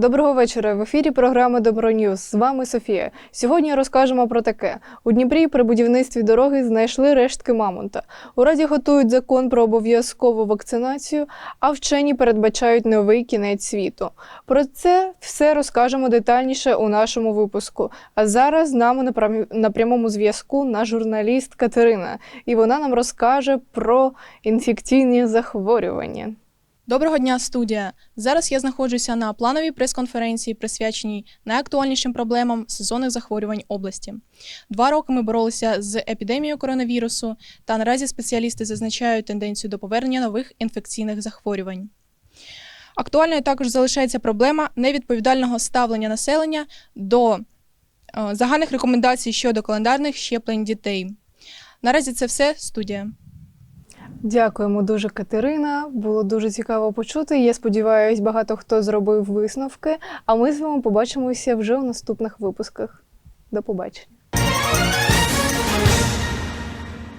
Доброго вечора. В ефірі програми Добро. З вами Софія. Сьогодні розкажемо про таке: у Дніпрі при будівництві дороги знайшли рештки мамонта. У Раді готують закон про обов'язкову вакцинацію, а вчені передбачають новий кінець світу. Про це все розкажемо детальніше у нашому випуску. А зараз з нами на на прямому зв'язку наш журналіст Катерина, і вона нам розкаже про інфекційні захворювання. Доброго дня, студія! Зараз я знаходжуся на плановій прес-конференції, присвяченій найактуальнішим проблемам сезонних захворювань області. Два роки ми боролися з епідемією коронавірусу, та наразі спеціалісти зазначають тенденцію до повернення нових інфекційних захворювань. Актуальною також залишається проблема невідповідального ставлення населення до е, загальних рекомендацій щодо календарних щеплень дітей. Наразі це все студія. Дякуємо дуже, Катерина. Було дуже цікаво почути. Я сподіваюся, багато хто зробив висновки. А ми з вами побачимося вже у наступних випусках. До побачення.